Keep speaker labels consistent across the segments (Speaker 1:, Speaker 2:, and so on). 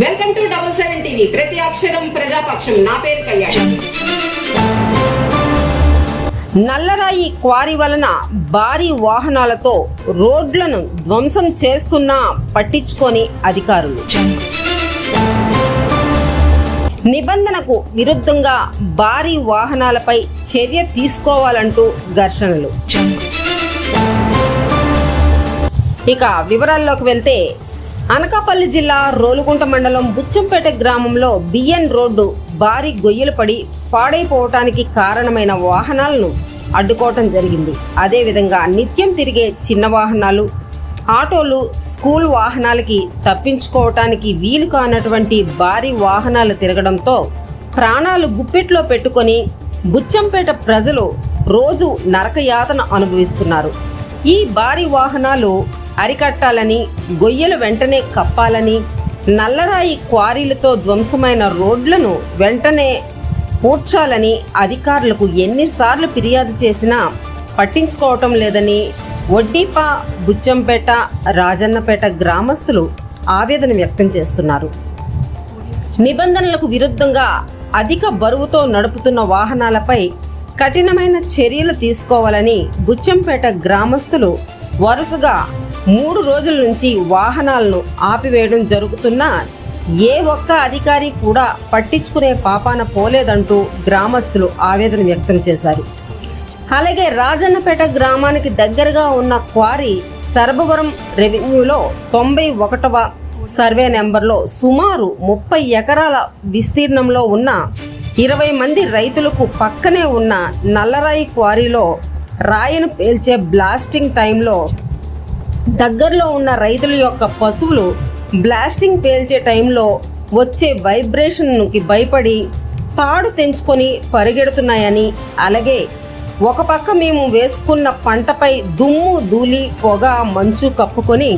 Speaker 1: Welcome to double seven TV. ప్రతి అక్షరం ప్రజాపక్షం. నా పేరు కళ్యాణ్. నల్లరాయి క్వారీ వలన భారీ వాహనాలతో రోడ్లను ధ్వంసం చేస్తున్నా పట్టించుకొని అధికారులు. నిబంధనకు విరుద్ధంగా భారీ వాహనాలపై చర్య తీసుకోవాలంటూ ఘర్షణలు. ఇక వివరాల్లోకి వెళ్తే అనకాపల్లి జిల్లా రోలుగుంట మండలం బుచ్చంపేట గ్రామంలో బిఎన్ రోడ్డు భారీ గొయ్యలు పడి పాడైపోవటానికి కారణమైన వాహనాలను అడ్డుకోవటం జరిగింది. అదేవిధంగా నిత్యం తిరిగే చిన్న వాహనాలు ఆటోలు స్కూల్ వాహనాలకి తప్పించుకోవటానికి వీలు కానటువంటి భారీ వాహనాలు తిరగడంతో ప్రాణాలు గుప్పెట్లో పెట్టుకొని బుచ్చంపేట ప్రజలు రోజు నరకయాతన అనుభవిస్తున్నారు. ఈ భారీ వాహనాలు అరికట్టాలని గొయ్యలు వెంటనే కప్పాలని నల్లరాయి క్వారీలతో ధ్వంసమైన రోడ్లను వెంటనే పూడ్చాలని అధికారులకు ఎన్నిసార్లు ఫిర్యాదు చేసినా పట్టించుకోవటం లేదని వడ్డీప బుచ్చంపేట రాజన్నపేట గ్రామస్తులు ఆవేదన వ్యక్తం చేస్తున్నారు. నిబంధనలకు విరుద్ధంగా అధిక బరువుతో నడుపుతున్న వాహనాలపై కఠినమైన చర్యలు తీసుకోవాలని బుచ్చంపేట గ్రామస్తులు వరుసగా మూడు రోజుల నుంచి వాహనాలను ఆపివేయడం జరుగుతున్నా ఏ ఒక్క అధికారి కూడా పట్టించుకునే పాపాన పోలేదంటూ గ్రామస్తులు ఆవేదన వ్యక్తం చేశారు. అలాగే రాజన్నపేట గ్రామానికి దగ్గరగా ఉన్న క్వారీ సర్బవరం రెవెన్యూలో తొంభై ఒకటవ సర్వే నెంబర్లో సుమారు ముప్పై ఎకరాల విస్తీర్ణంలో ఉన్న ఇరవై మంది రైతులకు పక్కనే ఉన్న నల్లరాయి క్వారీలో రాయిను పేల్చే బ్లాస్టింగ్ టైంలో దగ్గరలో ఉన్న రైతుల యొక్క పశువులు బ్లాస్టింగ్ పేల్చే టైంలో వచ్చే వైబ్రేషన్కి భయపడి తాడు తెంచుకొని పరిగెడుతున్నాయని అలాగే ఒక పక్క మేము వేసుకున్న పంటపై దుమ్ము ధూళి పొగ మంచు కప్పుకొని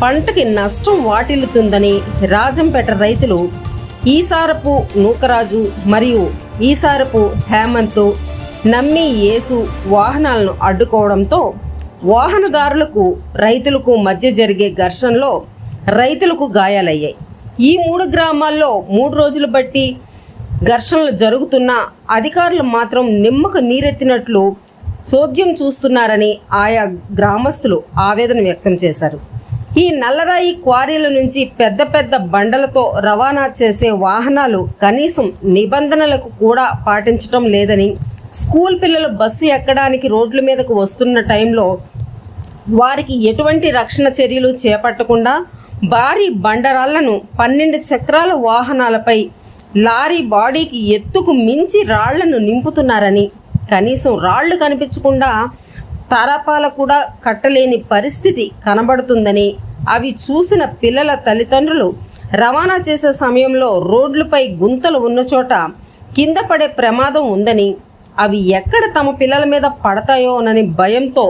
Speaker 1: పంటకి నష్టం వాటిల్లుతుందని రాజంపేట రైతులు ఈసారపు నూకరాజు మరియు ఈసారపు హేమంత్ నమ్మి యేసు వాహనాలను అడ్డుకోవడంతో వాహనదారులకు రైతులకు మధ్య జరిగే ఘర్షణలో రైతులకు గాయాలయ్యాయి. ఈ మూడు గ్రామాల్లో మూడు రోజులు బట్టి ఘర్షణలు జరుగుతున్నా అధికారులు మాత్రం నిమ్మకు నీరెత్తినట్లు సోద్యం చూస్తున్నారని ఆయా గ్రామస్తులు ఆవేదన వ్యక్తం చేశారు. ఈ నల్లరాయి క్వారీల నుంచి పెద్ద పెద్ద బండలతో రవాణా చేసే వాహనాలు కనీసం నిబంధనలకు కూడా పాటించడం లేదని స్కూల్ పిల్లలు బస్సు ఎక్కడానికి రోడ్ల మీదకు వస్తున్న టైంలో వారికి ఎటువంటి రక్షణ చర్యలు చేపట్టకుండా భారీ బండరాళ్ళను పన్నెండు చక్రాల వాహనాలపై లారీ బాడీకి ఎత్తుకు మించి రాళ్ళను నింపుతున్నారని కనీసం రాళ్ళు కనిపించకుండా తారాపాల కూడా కట్టలేని పరిస్థితి కనబడుతుందని అవి చూసిన పిల్లల తల్లిదండ్రులు రవాణా చేసే సమయంలో రోడ్లపై గుంతలు ఉన్న చోట కింద పడే ప్రమాదం ఉందని అవి ఎక్కడ తమ పిల్లల మీద పడతాయోనని భయంతో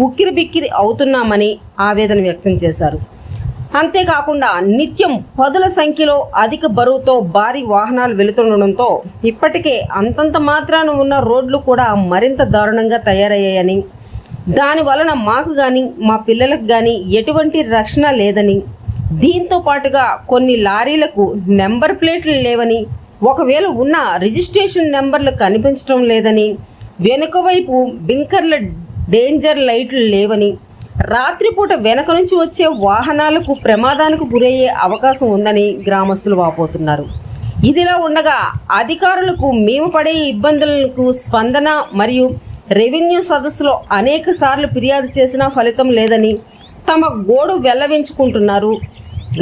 Speaker 1: ఉక్కిరి బిక్కిరి అవుతున్నామని ఆవేదన వ్యక్తం చేశారు. అంతేకాకుండా నిత్యం పదుల సంఖ్యలో అధిక బరువుతో భారీ వాహనాలు వెళుతుండడంతో ఇప్పటికే అంతంత మాత్రాన ఉన్న రోడ్లు కూడా మరింత దారుణంగా తయారయ్యాయని దాని వలన మాకు కానీ మా పిల్లలకు కానీ ఎటువంటి రక్షణ లేదని దీంతో పాటుగా కొన్ని లారీలకు నెంబర్ ప్లేట్లు లేవని ఒకవేళ ఉన్న రిజిస్ట్రేషన్ నెంబర్లు కనిపించడం లేదని వెనుక వైపు బింకర్ల డేంజర్ లైట్లు లేవని రాత్రిపూట వెనక నుంచి వచ్చే వాహనాలకు ప్రమాదానికి గురయ్యే అవకాశం ఉందని గ్రామస్తులు వాపోతున్నారు. ఇదిలా ఉండగా అధికారులకు మేము పడే ఇబ్బందులకు స్పందన మరియు రెవెన్యూ సదస్సులో అనేక సార్లు ఫిర్యాదు చేసినా ఫలితం లేదని తమ గోడు వెల్లవించుకుంటున్నారు.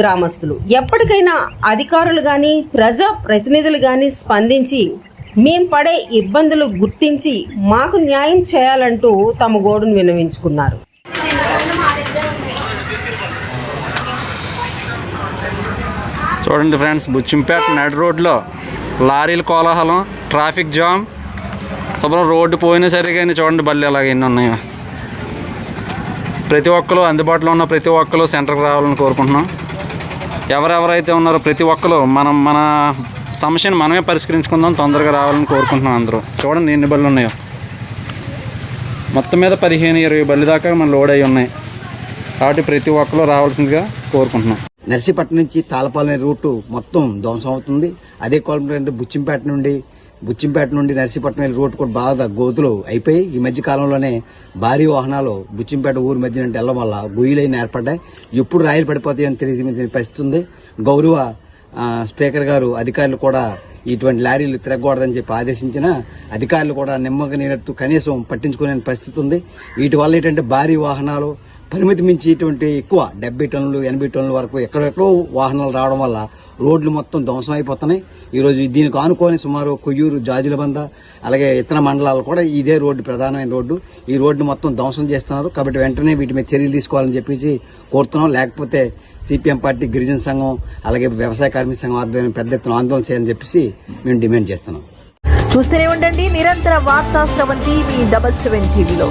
Speaker 1: గ్రామస్తులు. ఎప్పటికైనా అధికారులు కానీ ప్రజా ప్రతినిధులు కానీ స్పందించి మేం పడే ఇబ్బందులు గుర్తించి మాకు న్యాయం చేయాలంటూ తమ గోడును వినవించుకున్నారు
Speaker 2: చూడండి ఫ్రెండ్స్ బుచ్చింపేట నడి రోడ్లో లారీల కోలాహలం ట్రాఫిక్ జామ్. శుభ్రం రోడ్డు పోయినా సరే కానీ చూడండి బళ్ళు ఎలాగ ఎన్ని ఉన్నాయో. ప్రతి ఒక్కరు అందుబాటులో ఉన్న ప్రతి ఒక్కరు సెంటర్కి రావాలని కోరుకుంటున్నాం. ఎవరెవరైతే ఉన్నారో ప్రతి ఒక్కరు మనం మన సమస్యను మనమే పరిష్కరించుకుందాం తొందరగా రావాలని కోరుకుంటున్నాం అందరూ. చూడండి ఎన్ని బళ్ళు ఉన్నాయో. మొత్తం మీద పదిహేను ఇరవై బళ్ళు దాకా మన లోడ్ అయి ఉన్నాయి. కాబట్టి ప్రతి ఒక్కరు రావాల్సిందిగా కోరుకుంటున్నాం.
Speaker 3: నర్సీపట్నం నుంచి తాళపాలనే రూటు మొత్తం ధ్వంసం అవుతుంది. అదే కోలంటే బుచ్చింపేట నుండి బుచ్చింపేట నుండి నర్సీపట్నం వెళ్ళే రోడ్డు కూడా బాగా గోతులు అయిపోయి ఈ మధ్య కాలంలోనే భారీ వాహనాలు బుచ్చింపేట ఊరు మధ్య నుండి వెళ్ళడం వల్ల గుయ్యిలైన ఏర్పడ్డాయి. ఎప్పుడు రాయలు పడిపోతాయని తెలియని పరిస్థితి ఉంది. గౌరవ స్పీకర్ గారు అధికారులు కూడా ఇటువంటి లారీలు తిరగకూడదని చెప్పి ఆదేశించిన అధికారులు కూడా నిమ్మగా నీరట్టు కనీసం పట్టించుకునే పరిస్థితి ఉంది. వీటి వల్ల ఏంటంటే భారీ వాహనాలు పరిమితి మించి ఇటువంటి ఎక్కువ డెబ్బై టన్నులు ఎనభై టన్నుల వరకు ఎక్కడెక్కడో వాహనాలు రావడం వల్ల రోడ్లు మొత్తం ధ్వంసం అయిపోతున్నాయి. ఈరోజు దీనికి ఆనుకొని సుమారు కొయ్యూరు జాజులబంద అలాగే ఇతర మండలాలు కూడా ఇదే రోడ్డు ప్రధానమైన రోడ్డు. ఈ రోడ్డు మొత్తం ధ్వంసం చేస్తున్నారు. కాబట్టి వెంటనే వీటి మీద చర్యలు తీసుకోవాలని చెప్పేసి కోరుతున్నాం. లేకపోతే సిపిఎం పార్టీ గిరిజన సంఘం అలాగే వ్యవసాయ కార్మిక సంఘం ఆధ్వర్యం పెద్ద ఎత్తున ఆందోళన చేయాలని చెప్పేసి మేము డిమాండ్ చేస్తున్నాం.
Speaker 4: చూస్తూనే ఉండండి. నిరంతర వార్తా స్రవంతి మీ డబల్ సెవెన్ టీవీలో.